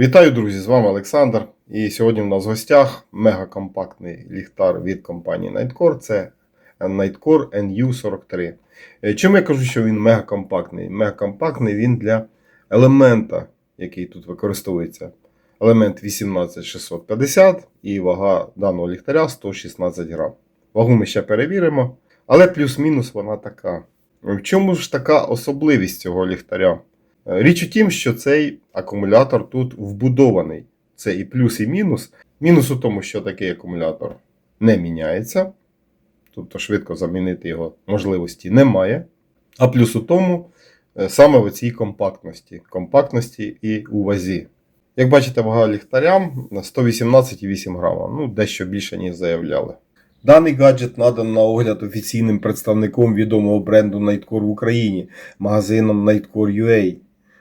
Вітаю, друзі! З вами Олександр. І сьогодні в нас в гостях мегакомпактний ліхтар від компанії Nightcore. Це Nightcore NU43. Е, Чому я кажу, що він мегакомпактний? Мегакомпактний він для елемента, який тут використовується. Елемент 18650 і вага даного ліхтаря 116 грам. Вагу ми ще перевіримо, але плюс-мінус вона така. В чому ж така особливість цього ліхтаря? Е, Річ у тім, що цей акумулятор тут вбудований. Це і плюс, і мінус. Мінус у тому, що такий акумулятор не міняється, тобто швидко замінити його можливості немає. А плюс у тому, е, саме в цій компактності, компактності і у вазі. Як бачите, вага ліхтаря на 118,8 грама, ну дещо більше, ніж заявляли. Даний гаджет надан на огляд офіційним представником відомого бренду Nightcore в Україні, магазином Nightcore.ua.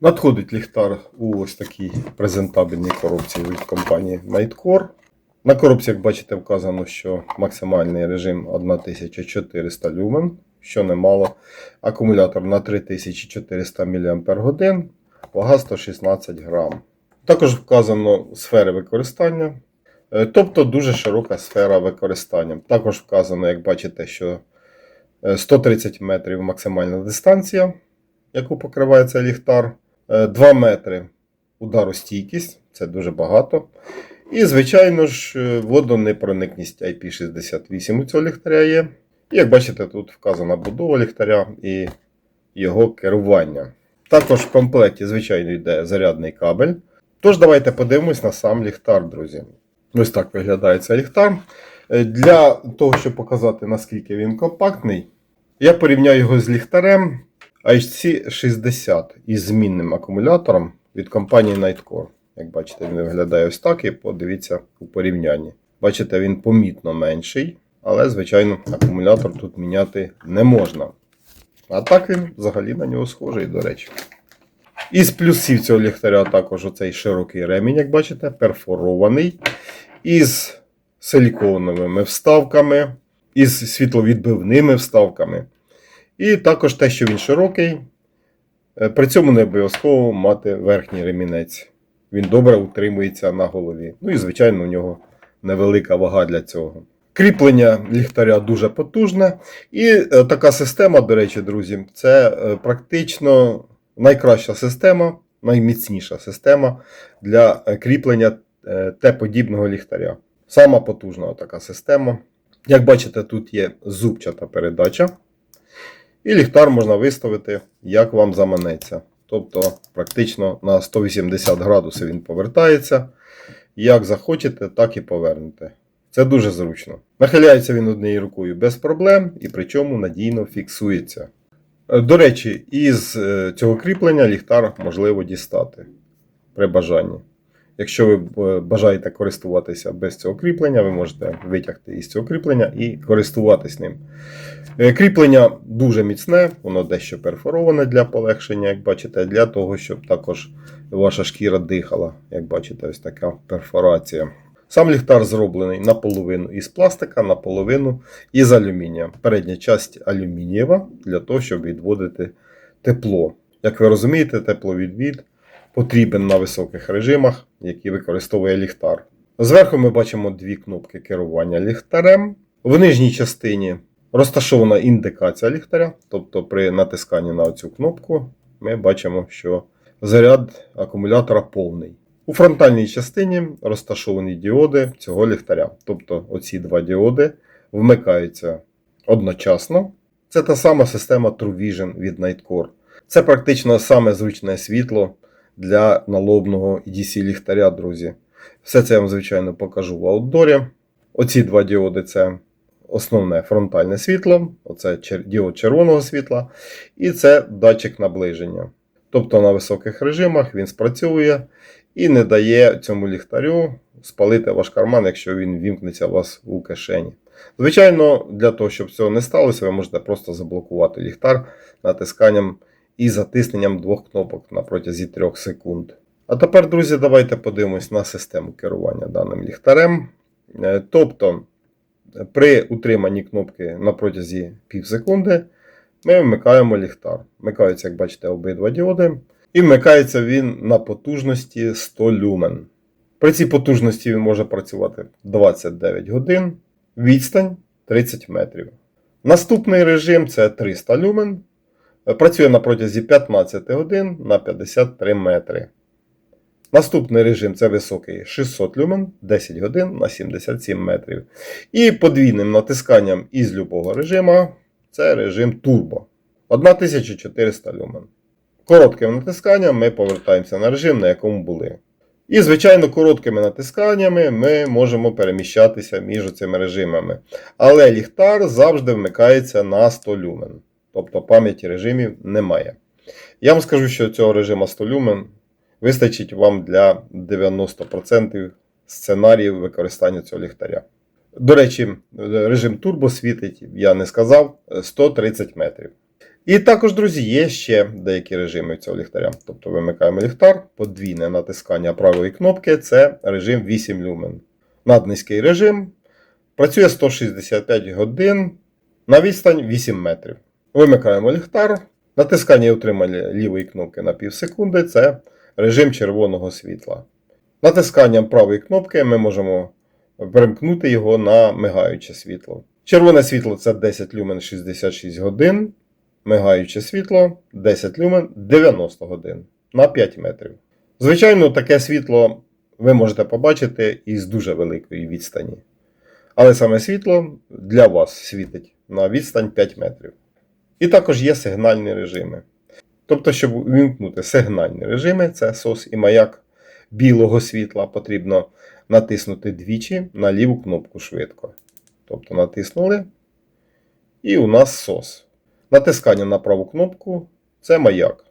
Надходить ліхтар у ось такій презентабельній коробці від компанії Nightcore. На коробці, як бачите, вказано, що максимальний режим 1400 люмен, що немало. Акумулятор на 3400 мАч, вага 116 грам. Також вказано сфери використання, е, тобто дуже широка сфера використання. Також вказано, як бачите, що е, 130 метрів максимальна дистанція, яку покриває цей ліхтар. Е, 2 метри ударостійкість, це дуже багато. І, звичайно ж, е, водонепроникність IP68 у цього ліхтаря є. І як бачите, тут вказана будова ліхтаря і його керування. Також в комплекті, звичайно, йде зарядний кабель. Тож, давайте подивимось на сам ліхтар, друзі. Ось так виглядає цей ліхтар. Е, Для того, щоб показати, наскільки він компактний, я порівняю його з ліхтарем HC60 із змінним акумулятором від компанії Nightcore. Як бачите, він виглядає ось так і подивіться у порівнянні. Бачите, він помітно менший, але, звичайно, акумулятор тут міняти не можна. А так він взагалі на нього схожий, до речі. Із плюсів цього ліхтаря також оцей широкий ремінь, як бачите, перфорований. Із силіконовими вставками, із світловідбивними вставками. І також те, що він широкий, е, при цьому не обов'язково мати верхній ремінець. Він добре утримується на голові. Ну і, звичайно, у нього невелика вага для цього. Кріплення ліхтаря дуже потужне. І е, така система, до речі, друзі, це е, практично найкраща система, найміцніша система для кріплення Т-подібного ліхтаря. Сама потужна така система. Як бачите, тут є зубчата передача. І ліхтар можна виставити, як вам заманеться. Тобто, практично на 180 градусів він повертається. Як захочете, так і повернете. Це дуже зручно. Нахиляється він однією рукою без проблем і причому надійно фіксується. Е, До речі, із е, цього кріплення ліхтар можливо дістати при бажанні. Якщо ви е, бажаєте користуватися без цього кріплення, ви можете витягти із цього кріплення і користуватись ним. Е, Кріплення дуже міцне, воно дещо перфороване для полегшення, як бачите, для того, щоб також ваша шкіра дихала. Як бачите, ось така перфорація. Сам ліхтар зроблений наполовину із пластика, наполовину із алюмінія. Передня часть алюмінієва для того, щоб відводити тепло. Як ви розумієте, тепловідвід потрібен на високих режимах, які використовує ліхтар. Зверху ми бачимо дві кнопки керування ліхтарем. В нижній частині розташована індикація ліхтаря, тобто при натисканні на цю кнопку ми бачимо, що заряд акумулятора повний. У фронтальній частині розташовані діоди цього ліхтаря. Тобто оці два діоди вмикаються одночасно. Це та сама система True Vision від Nightcore. Це практично саме зручне світло для налобного EDC ліхтаря, друзі. Все це я вам, звичайно, покажу в аутдорі. Оці два діоди це основне фронтальне світло, оце діод червоного світла, і це датчик наближення. Тобто на високих режимах він спрацьовує і не дає цьому ліхтарю спалити ваш карман, якщо він вімкнеться у вас у кишені. Звичайно, для того, щоб цього не сталося, ви можете просто заблокувати ліхтар натисканням і затисненням двох кнопок на протязі 3 секунд. А тепер, друзі, давайте подивимось на систему керування даним ліхтарем. Е, Тобто, при утриманні кнопки на протязі пів секунди ми вмикаємо ліхтар. Вмикаються, як бачите, обидва діоди. І вмикається він на потужності 100 люмен. При цій потужності він може працювати 29 годин, відстань 30 метрів. Наступний режим це 300 люмен. Працює на протязі 15 годин на 53 метри. Наступний режим це високий 600 люмен 10 годин на 77 метрів. І подвійним натисканням із любого режиму це режим турбо 1400 люмен. Коротким натисканням ми повертаємося на режим, на якому були. І, звичайно, короткими натисканнями ми можемо переміщатися між цими режимами. Але ліхтар завжди вмикається на 100 люмен. Тобто пам'яті режимів немає. Я вам скажу, що цього режиму 100 люмен вистачить вам для 90% сценаріїв використання цього ліхтаря. До речі, режим турбо світить, я не сказав, 130 метрів. І також, друзі, є ще деякі режими цього ліхтаря. Тобто вимикаємо ліхтар, подвійне натискання правої кнопки це режим 8 люмен. Наднизький режим працює 165 годин на відстань 8 метрів. Вимикаємо ліхтар, натискання і утримання лівої кнопки на пів секунди це режим червоного світла. Натисканням правої кнопки ми можемо перемкнути його на мигаюче світло. Червоне світло це 10 люмен 66 годин. Мигаюче світло 10 люмен 90 годин на 5 метрів. Звичайно, таке світло ви можете побачити із дуже великої відстані. Але саме світло для вас світить на відстань 5 метрів. І також є сигнальні режими. Тобто, щоб увімкнути сигнальні режими, це SOS і маяк білого світла, потрібно натиснути двічі на ліву кнопку швидко. Тобто натиснули. І у нас SOS. Натискання на праву кнопку це маяк.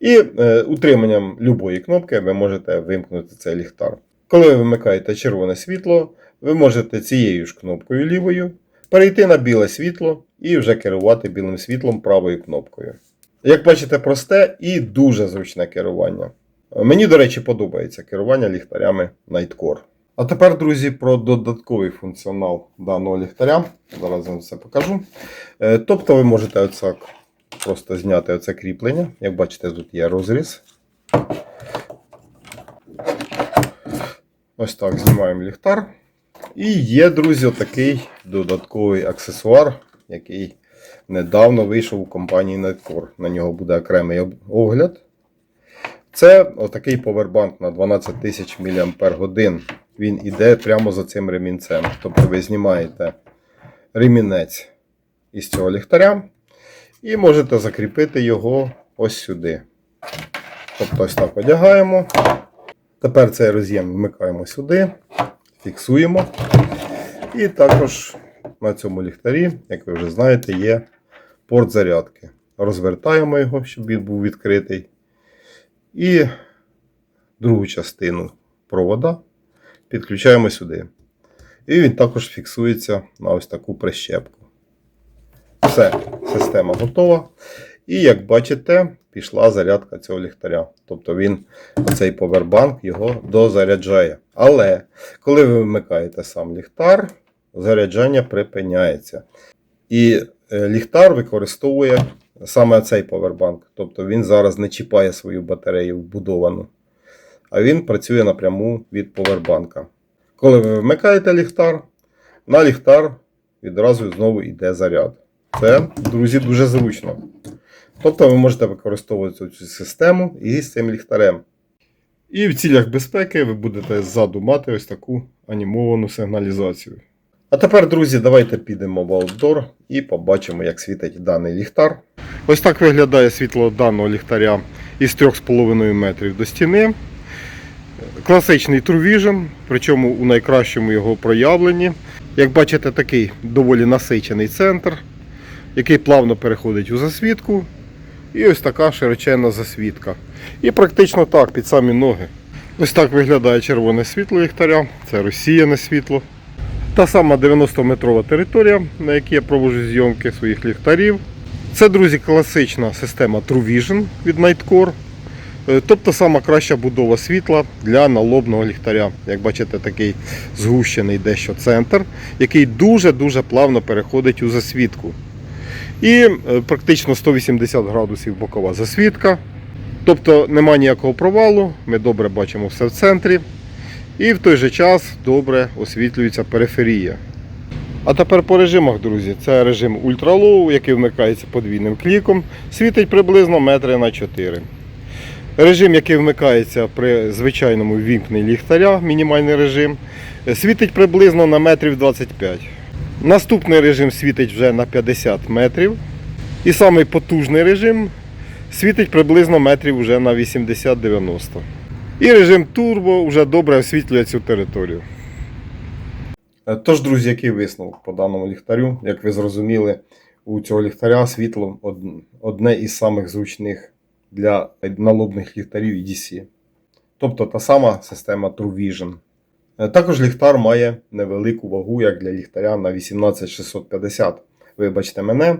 І е, утриманням любої кнопки ви можете вимкнути цей ліхтар. Коли ви вимикаєте червоне світло, ви можете цією ж кнопкою лівою перейти на біле світло і вже керувати білим світлом правою кнопкою. Як бачите, просте і дуже зручне керування. Мені, до речі, подобається керування ліхтарями Nightcore. А тепер, друзі, про додатковий функціонал даного ліхтаря. Зараз вам це покажу. Е, Тобто ви можете оцак просто зняти оце кріплення. Як бачите, тут є розріз. Ось так знімаємо ліхтар. І є, друзі, такий додатковий аксесуар, який недавно вийшов у компанії Netcore. На нього буде окремий огляд. Це отакий повербанк на 12 тисяч мАч. Він іде прямо за цим ремінцем. Тобто ви знімаєте ремінець із цього ліхтаря і можете закріпити його ось сюди. Тобто ось так одягаємо. Тепер цей роз'єм вмикаємо сюди, фіксуємо. І також на цьому ліхтарі, як ви вже знаєте, є порт зарядки. Розвертаємо його, щоб він був відкритий. І другу частину провода підключаємо сюди. І він також фіксується на ось таку прищепку. Все, система готова. І як бачите, пішла зарядка цього ліхтаря. Тобто він, цей повербанк, його дозаряджає. Але коли ви вмикаєте сам ліхтар, заряджання припиняється. І е, ліхтар використовує саме цей повербанк. Тобто він зараз не чіпає свою батарею вбудовану. А він працює напряму від повербанка. Коли ви вмикаєте ліхтар, на ліхтар відразу знову йде заряд. Це, друзі, дуже зручно. Тобто ви можете використовувати цю систему і з цим ліхтарем. І в цілях безпеки ви будете ззаду мати ось таку анімовану сигналізацію. А тепер, друзі, давайте підемо в аутдор і побачимо, як світить даний ліхтар. Ось так виглядає світло даного ліхтаря із 3,5 метрів до стіни. Класичний True Vision, причому у найкращому його проявленні. Як бачите, такий доволі насичений центр, який плавно переходить у засвітку. І ось така широченна засвітка. І практично так, під самі ноги. Ось так виглядає червоне світло ліхтаря. Це розсіяне світло. Та сама 90-метрова територія, на якій я проводжу зйомки своїх ліхтарів. Це, друзі, класична система True Vision від Nightcore. Е, Тобто сама краща будова світла для налобного ліхтаря. Як бачите, такий згущений дещо центр, який дуже-дуже плавно переходить у засвітку. І е, практично 180 градусів бокова засвітка. Тобто нема ніякого провалу, ми добре бачимо все в центрі. І в той же час добре освітлюється периферія. А тепер по режимах, друзі. Це режим ультралоу, який вмикається подвійним кліком, світить приблизно метри на 4. Режим, який вмикається при звичайному вімкненні ліхтаря, мінімальний режим, світить приблизно на метрів 25. Наступний режим світить вже на 50 метрів. І самий потужний режим світить приблизно метрів вже на 80-90. І режим турбо вже добре освітлює цю територію. Е, Тож, друзі, який висновок по даному ліхтарю? Як ви зрозуміли, у цього ліхтаря світло одне із самих зручних для налобних ліхтарів EDC. Тобто та сама система True Vision. Е, Також ліхтар має невелику вагу, як для ліхтаря на 18650. Вибачте мене,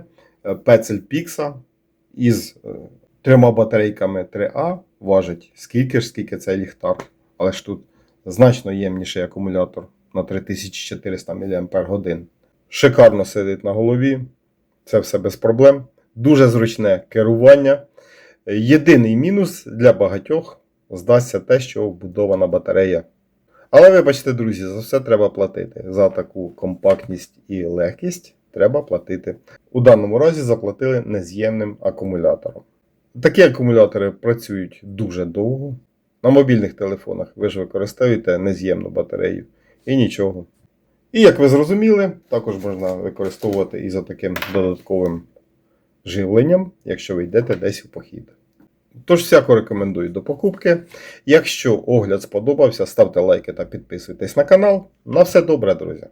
пецель Pixa із е, трьома батарейками 3А важить скільки ж, скільки цей ліхтар. Але ж тут значно ємніший акумулятор на 3400 мАч. Шикарно сидить на голові. Це все без проблем. Дуже зручне керування. Єдиний мінус для багатьох здасться те, що вбудована батарея. Але вибачте, друзі, за все треба платити. За таку компактність і легкість треба платити. У даному разі заплатили нез'ємним акумулятором. Такі акумулятори працюють дуже довго. На мобільних телефонах ви ж використовуєте нез'ємну батарею і нічого. І як ви зрозуміли, також можна використовувати і за таким додатковим живленням, якщо ви йдете десь у похід. Тож всяко рекомендую до покупки. Якщо огляд сподобався, ставте лайки та підписуйтесь на канал. На все добре, друзі!